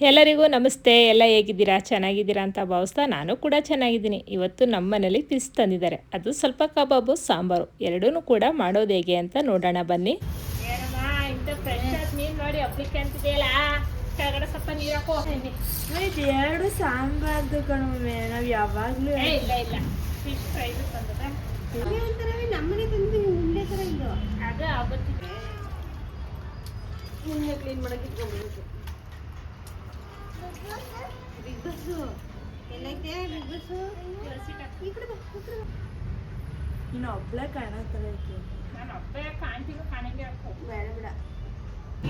ಎಲ್ಲರಿಗೂ ನಮಸ್ತೆ ಎಲ್ಲ ಹೇಗಿದ್ದೀರಾ? ಚೆನ್ನಾಗಿದ್ದೀರಾ ಅಂತ ಭಾವಿಸ್ತಾ ನಾನು ಕೂಡ ಚೆನ್ನಾಗಿದ್ದೀನಿ. ಇವತ್ತು ನಮ್ಮ ಮನೇಲಿ ಫಿಸ್ ತಂದಿದ್ದಾರೆ. ಅದು ಸ್ವಲ್ಪ ಕಬಾಬು ಸಾಂಬಾರು. ಎರಡೂ ಕೂಡ ಮಾಡೋದು ಹೇಗೆ ಅಂತ ನೋಡೋಣ ಬನ್ನಿ. ಎರಡು ಸಾಂಬಾರ್ದು ನಾವ್ ಯಾವಾಗ್ಲೂ ನಮ್ಮನೆ ತಂದು ಉಂಡೆ ಆಗ ಕ್ಲೀನ್ ಮಾಡಕ್ಕೆ ಬಿಗ್ ಬಸ್ ಎಲ್ಲೈತೆ ಬಿಗ್ ಬಸ್ ನೀನು ಒಬ್ಳೆ ಕಾಣತ್ತರ ನಾನು ಒಬ್ಬೇ ಕಾಣ್ತೀನಿ ಕಾಣಂಗೆ ಬೇಡ ಬೇಡ.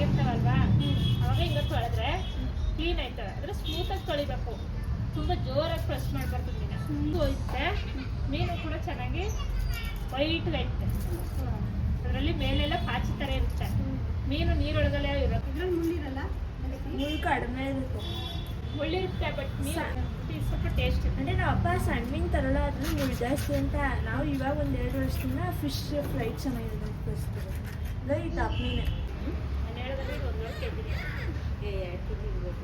ಇರ್ತಾವಲ್ವಾ ಅವಾಗ ಹಿಂಗ ತೊಳೆದ್ರೆ ಕ್ಲೀನ್ ಆಯ್ತವೆ. ಅಂದ್ರೆ ಸ್ಮೂತ್ ಆಗಿ ತೊಳಿಬೇಕು. ತುಂಬಾ ಜೋರಾಗಿ ಪ್ರೆಸ್ ಮಾಡಬಾರ್ದು ಮೀನ ಸುಂದು ಹೋಯ್ತೆ ಮೀನು ಕೂಡ ಚೆನ್ನಾಗಿ ವೈಟ್ ಐತೆ. ಅದರಲ್ಲಿ ಮೇಲೆಲ್ಲ ಪಾಚಿ ತರ ಇರುತ್ತೆ. ಮೀನು ನೀರೊಳಗಡೆ ಇರುತ್ತೆ ಇದ್ರಲ್ಲಿ ಮುಳ್ಳಿರಲ್ಲ? ಮುಳ್ಳು ಕಡಿಮೆ ಇರುತ್ತೆ. ಮುಳ್ಳಿರುತ್ತೆ ಬಟ್ ಇದು ಸ್ವಲ್ಪ ಟೇಸ್ಟ್ ಅಂದ್ರೆ ನಾವು ಅಪ್ಪ ಸಣ್ಣ ತರಲ್ಲ ಅದ್ರ ಮುಳ್ಳು ಜಾಸ್ತಿ ಅಂತ ನಾವು ಇವಾಗ ಒಂದ್ ಎರಡು ವರ್ಷದಿಂದ ಫಿಶ್ ಫ್ರೈ ಚೆನ್ನಾಗಿದೆ ಕಳಿಸ್ತೀವಿ ಅಂದ್ರೆ ಈ ದಪ್ಪ ಮೀನು ನಾನು ಹೇಳಿದ್ರೆ ಇದು ಒಂದೂವರೆ ಕೆ ಜಿ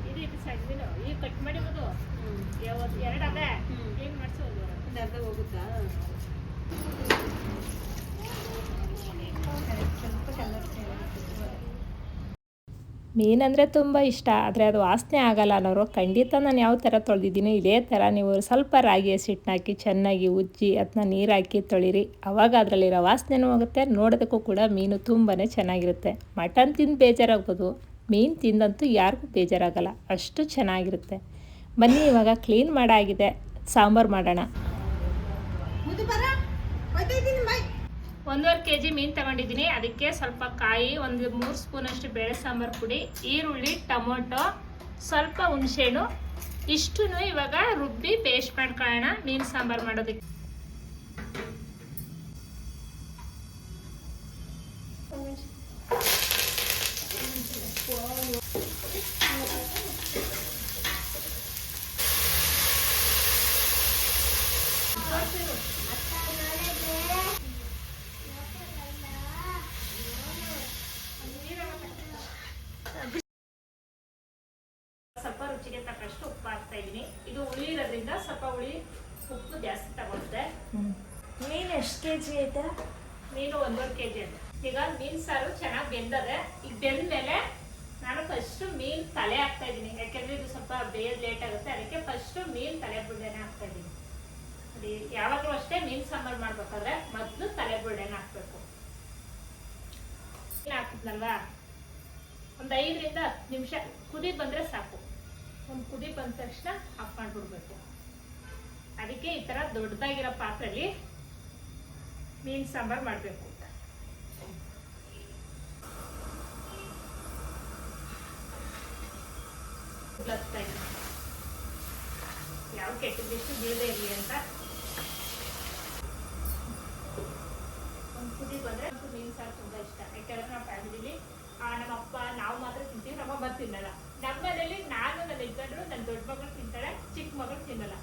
ಇದು ಇದು ಸಣ್ಣ ಈಗ ಕಟ್ ಮಾಡಿರೋದು. ಯಾವತ್ತು ಎರಡು ಅದೇ ಕ್ಲೀನ್ ಮಾಡಿಸಿ ಒಂದು ಅರ್ಧ ಹೋಗುತ್ತಾ? ಮೀನಂದರೆ ತುಂಬ ಇಷ್ಟ, ಆದರೆ ಅದು ವಾಸನೆ ಆಗಲ್ಲ ಅನ್ನೋರು ಖಂಡಿತ ನಾನು ಯಾವ ಥರ ತೊಳೆದಿದ್ದೀನಿ ಇದೇ ಥರ ನೀವು ಸ್ವಲ್ಪ ರಾಗಿ ಹಸಿಟ್ಟನ್ನ ಹಾಕಿ ಚೆನ್ನಾಗಿ ಉಜ್ಜಿ ಅದನ್ನ ನೀರು ಹಾಕಿ ತೊಳಿರಿ. ಅವಾಗ ಅದರಲ್ಲಿರೋ ವಾಸನೆನೂ ಹೋಗುತ್ತೆ ನೋಡೋದಕ್ಕೂ ಕೂಡ ಮೀನು ತುಂಬಾ ಚೆನ್ನಾಗಿರುತ್ತೆ. ಮಟನ್ ತಿಂದು ಬೇಜಾರಾಗ್ಬೋದು, ಮೀನು ತಿಂದಂತೂ ಯಾರಿಗೂ ಬೇಜಾರಾಗಲ್ಲ, ಅಷ್ಟು ಚೆನ್ನಾಗಿರುತ್ತೆ. ಬನ್ನಿ ಇವಾಗ ಕ್ಲೀನ್ ಮಾಡಾಗಿದೆ, ಸಾಂಬಾರು ಮಾಡೋಣ. ಒಂದೂವರೆ ಕೆ ಜಿ ಮೀನು ತಗೊಂಡಿದ್ದೀನಿ. ಅದಕ್ಕೆ ಸ್ವಲ್ಪ ಕಾಯಿ, ಒಂದು ಮೂರು ಸ್ಪೂನಷ್ಟು ಬೇಳೆ ಸಾಂಬಾರು ಪುಡಿ, ಈರುಳ್ಳಿ, ಟೊಮೊಟೊ, ಸ್ವಲ್ಪ ಹುಣಸೆಹಣ್ಣು. ಇಷ್ಟು ಇವಾಗ ರುಬ್ಬಿ ಪೇಸ್ಟ್ ಮಾಡ್ಕೊಳ್ಳೋಣ ಮೀನು ಸಾಂಬಾರು ಮಾಡೋದಕ್ಕೆ. ಸ್ವಲ್ಪ ರುಚಿಗೆ ತಕ್ಕಷ್ಟು ಉಪ್ಪು ಹಾಕ್ತಾ ಇದೀನಿ ಇದು ಹುಳಿ ಇರೋದ್ರಿಂದ ಸ್ವಲ್ಪ ಹುಳಿ ಉಪ್ಪು ಜಾಸ್ತಿ ತಗೊಳುತ್ತೆ ಮೀನು ಎಷ್ಟು ಕೆ ಜಿ ಐತೆ? ಮೀನು ಒಂದೂವರೆ ಕೆ ಜಿ ಈಗ ಮೀನ್ ಸಾರು ಚೆನ್ನಾಗಿ ಬೆಂದದೆ ಈಗ ಬೆಂದ ಮೇಲೆ ನಾನು ಫಸ್ಟ್ ಮೀನ್ ತಲೆ ಹಾಕ್ತಾ ಇದ್ದೀನಿ. ಯಾಕೆಂದ್ರೆ ಇದು ಸ್ವಲ್ಪ ಬೇಯದ್ ಲೇಟ್ ಆಗುತ್ತೆ. ಅದಕ್ಕೆ ಫಸ್ಟ್ ಮೀನ್ ತಲೆ ಬುಳ್ಳೆನ ಹಾಕ್ತಾ ಇದ್ದೀನಿ. ಯಾವಾಗಲೂ ಅಷ್ಟೇ ಮೀನ್ ಸಾಂಬಾರ್ ಮಾಡ್ಬೇಕಾದ್ರೆ ಮೊದಲು ತಲೆ ಬುಳ್ಳೆನ ಹಾಕ್ಬೇಕು. ಹಾಕಿದ್ನಲ್ವಾ? ಒಂದು ಐದರಿಂದ ಹತ್ತು ನಿಮಿಷ ಕುದಿ ಬಂದ್ರೆ ಸಾಕು. ಒಂದು ಕುದಿ ಬಂದ ತಕ್ಷಣ ಆಫ್ ಮಾಡಿಬಿಡ್ಬೇಕು. ಅದಕ್ಕೆ ಈ ಥರ ದೊಡ್ಡದಾಗಿರೋ ಪಾತ್ರೆಯಲ್ಲಿ ಮೀನು ಸಾಂಬಾರು ಮಾಡಬೇಕು. ಯಾವ ಕೆಟ್ಟದಿಷ್ಟು ಬೀಳದೆ ಇರಲಿ ಅಂತ. ಒಂದು ಕುದಿ ಬಂದರೆ ಮೀನು ಸಾರು ತುಂಬ ಇಷ್ಟ. ಯಾಕೆಂದ್ರೆ ನಮ್ಮ ಫ್ಯಾಮಿಲಿಲಿ ನಮ್ಮ ಅಪ್ಪ, ನಾವು ಮಾತ್ರ ತಿಂತೀವಿ, ನಮ್ಮ ಅಮ್ಮ ತಿನ್ನಲ್ಲ. ನಮ್ಮ ಮನೇಲಿ ನಾನು ನನ್ನ ನನ್ನ ದೊಡ್ಡ ಮಗಳು ತಿಂತಾಳೆ ಚಿಕ್ಕ ಮಗಳು ತಿನ್ನಲ್ಲ.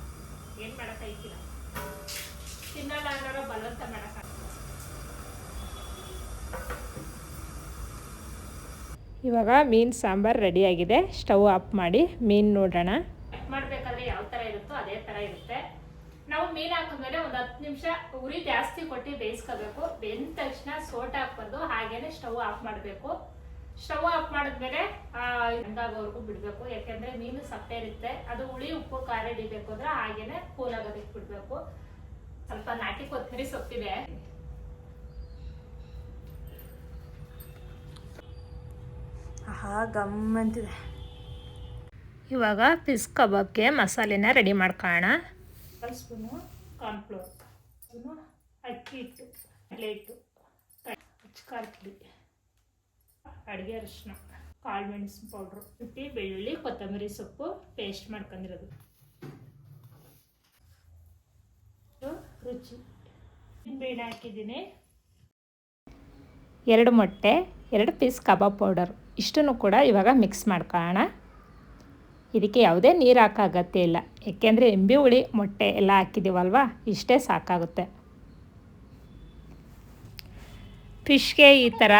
ಏನು ಮಾಡೋಕ್ಕಾಯ್ತಿಲ್ಲ ತಿನ್ನಲ್ಲ ಅನ್ನೋರ ಬಲವಂತ ಮಾಡಕ ಇವಾಗ ಮೀನು ಸಾಂಬಾರು ರೆಡಿಯಾಗಿದೆ ಸ್ಟವ್ ಆಫ್ ಮಾಡಿ ಮೀನು ನೋಡೋಣ. ಮಾಡಬೇಕಾದ್ರೆ ಯಾವ ಥರ ಇರುತ್ತೋ ಅದೇ ಥರ ಇರುತ್ತೆ. ನಾವು ಮೀನು ಹಾಕಿದ್ಮೇಲೆ ಒಂದು ಹತ್ತು ನಿಮಿಷ ಉರಿ ಜಾಸ್ತಿ ಕೊಟ್ಟು ಬೇಯಿಸ್ಕೋಬೇಕು. ಬೆಂದ ತಕ್ಷಣ ಸೋಟ್ ಹಾಕ್ಬಾರ್ದು. ಹಾಗೇನೆ ಸ್ಟವ್ ಆಫ್ ಮಾಡಬೇಕು. ಸ್ಟವ್ ಆಫ್ ಮಾಡಿದ್ಮೇಲೆ ಹಂಗಾಗೋವರೆಗೂ ಬಿಡಬೇಕು. ಯಾಕೆಂದ್ರೆ ಮೀನು ಸಪ್ಪೆ ಇರುತ್ತೆ. ಅದು ಹುಳಿ ಉಪ್ಪು ಖಾರ ಹಿಡಿಬೇಕು ಅಂದ್ರೆ ಹಾಗೇನೆ ಕೂಲ್ ಆಗೋದಕ್ಕೆ ಬಿಡಬೇಕು ಸ್ವಲ್ಪ ನಾಟಿ ಕೊತ್ತಂಬರಿ ಸೊಪ್ಪಿದೆ. ಆಹಾ ಗಮ್ಮಂತಿದೆ ಇವಾಗ ಫಿಸ್ ಕಬಾಬ್ಗೆ ಮಸಾಲೆನ ರೆಡಿ ಮಾಡ್ಕೊಳ್ಳೋಣ. ಒಂದು ಸ್ಪೂನು ಕಾರ್ನ್ಫ್ಲೋರ್ ಅಕ್ಕಿ ಹಿಟ್ಟು ಪ್ಲೇಟು ಹಿಟ್ಟು ಖಾರ ಪುಡಿ ಅಡುಗೆ ಅರಿಶಿನ, ಕಾಳು ಮೆಣಸಿನ ಪೌಡ್ರು ಶುಂಠಿ ಬೆಳ್ಳುಳ್ಳಿ, ಕೊತ್ತಂಬರಿ ಸೊಪ್ಪು ಪೇಸ್ಟ್ ಮಾಡ್ಕೊಂಡಿರೋದು. ರುಚಿ. ಬೇಳೆ ಹಾಕಿದ್ದೀನಿ. ಎರಡು ಮೊಟ್ಟೆ, ಎರಡು ಪೀಸ್ ಕಬಾಬ್ ಪೌಡರ್ ಇಷ್ಟನ್ನು ಕೂಡ ಇವಾಗ ಮಿಕ್ಸ್ ಮಾಡ್ಕೊಳ್ಳೋಣ. ಇದಕ್ಕೆ ಯಾವುದೇ ನೀರು ಹಾಕೋ ಅಗತ್ಯ ಇಲ್ಲ. ಏಕೆಂದರೆ ಎಂಬಿ ಹುಳಿ ಮೊಟ್ಟೆ ಎಲ್ಲ ಹಾಕಿದ್ದೀವಲ್ವ? ಇಷ್ಟೇ ಸಾಕಾಗುತ್ತೆ. ಫಿಶ್ಗೆ ಈ ಥರ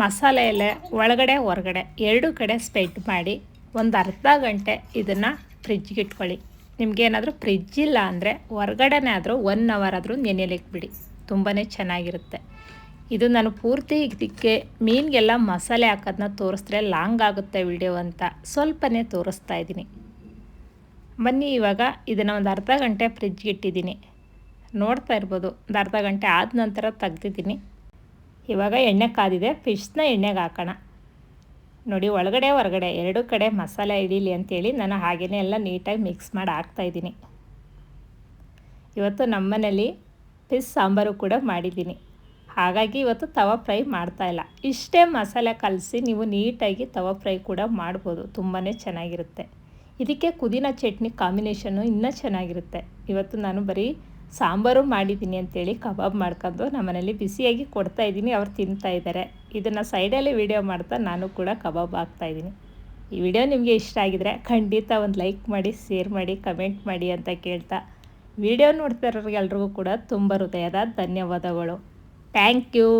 ಮಸಾಲೆ ಎಲೆ, ಒಳಗಡೆ, ಹೊರಗಡೆ ಎರಡು ಕಡೆ ಸ್ಪ್ರೆಡ್ ಮಾಡಿ ಒಂದು ಅರ್ಧ ಗಂಟೆ ಇದನ್ನು ಫ್ರಿಜ್ಗೆ ಇಟ್ಕೊಳ್ಳಿ. ನಿಮಗೇನಾದರೂ ಫ್ರಿಜ್ ಇಲ್ಲ ಅಂದರೆ ಹೊರ್ಗಡೆನೇ ಆದರೂ ಒನ್ ಅವರ್ ಆದರೂ ನೆನೆಯಲಿಕ್ಕೆ ಬಿಡಿ ತುಂಬಾ ಚೆನ್ನಾಗಿರುತ್ತೆ. ಇದು ನಾನು ಪೂರ್ತಿ ಇದಕ್ಕೆ ಮೀನಿಗೆಲ್ಲ ಮಸಾಲೆ ಹಾಕೋದನ್ನ ತೋರಿಸಿದ್ರೆ ಲಾಂಗ್ ಆಗುತ್ತೆ ವಿಡಿಯೋ ಅಂತ ಸ್ವಲ್ಪನೇ ತೋರಿಸ್ತಾ ಇದ್ದೀನಿ. ಬನ್ನಿ, ಇವಾಗ ಇದನ್ನು ಒಂದು ಅರ್ಧ ಗಂಟೆ ಫ್ರಿಜ್ಗೆ ಇಟ್ಟಿದ್ದೀನಿ. ನೋಡ್ತಾ ಇರ್ಬೋದು, ಒಂದು ಅರ್ಧ ಗಂಟೆ ಆದ ನಂತರ ತೆಗ್ದಿದ್ದೀನಿ. ಇವಾಗ ಎಣ್ಣೆ ಕಾದಿದೆ ಫಿಶ್ನ ಎಣ್ಣೆಗೆ ಹಾಕೋಣ. ನೋಡಿ, ಒಳಗಡೆ, ಹೊರಗಡೆ ಎರಡೂ ಕಡೆ ಮಸಾಲೆ ಹಿಡೀಲಿ ಅಂತೇಳಿ ನಾನು ಹಾಗೆಯೇ ಎಲ್ಲ ನೀಟಾಗಿ ಮಿಕ್ಸ್ ಮಾಡಿ ಹಾಕ್ತಾಯಿದ್ದೀನಿ ಇವತ್ತು ನಮ್ಮನೇಲಿ ಫಿಶ್ ಸಾಂಬಾರು ಕೂಡ ಮಾಡಿದ್ದೀನಿ. ಹಾಗಾಗಿ ಇವತ್ತು ತವಾ ಫ್ರೈ ಮಾಡ್ತಾ ಇಲ್ಲ. ಇಷ್ಟೇ ಮಸಾಲೆ ಕಲಸಿ ನೀವು ನೀಟಾಗಿ ತವಾ ಫ್ರೈ ಕೂಡ ಮಾಡ್ಬೋದು ತುಂಬಾ ಚೆನ್ನಾಗಿರುತ್ತೆ. ಇದಕ್ಕೆ ಪುದೀನ ಚಟ್ನಿ ಕಾಂಬಿನೇಷನ್ನು ಇನ್ನೂ ಚೆನ್ನಾಗಿರುತ್ತೆ. ಇವತ್ತು ನಾನು ಬರೀ ಸಾಂಬಾರು ಮಾಡಿದ್ದೀನಿ ಅಂತೇಳಿ ಕಬಾಬ್ ಮಾಡ್ಕೊಂಡು ನಮ್ಮನೇಲಿ ಬಿಸಿಯಾಗಿ ಕೊಡ್ತಾ ಇದ್ದೀನಿ. ಅವ್ರು ತಿಂತಾ ಇದ್ದಾರೆ. ಇದನ್ನು ಸೈಡಲ್ಲಿ ವಿಡಿಯೋ ಮಾಡ್ತಾ ನಾನು ಕೂಡ ಕಬಾಬ್ ಹಾಕ್ತಾಯಿದ್ದೀನಿ ಈ ವಿಡಿಯೋ ನಿಮಗೆ ಇಷ್ಟ ಆಗಿದರೆ ಖಂಡಿತ ಒಂದು ಲೈಕ್ ಮಾಡಿ, ಶೇರ್ ಮಾಡಿ, ಕಮೆಂಟ್ ಮಾಡಿ ಅಂತ ಕೇಳ್ತಾ. ವಿಡಿಯೋ ನೋಡ್ತಾ ಇರೋರಿಗೆಲ್ರಿಗೂ ಕೂಡ ತುಂಬ ಹೃದಯದ ಧನ್ಯವಾದಗಳು. Thank you.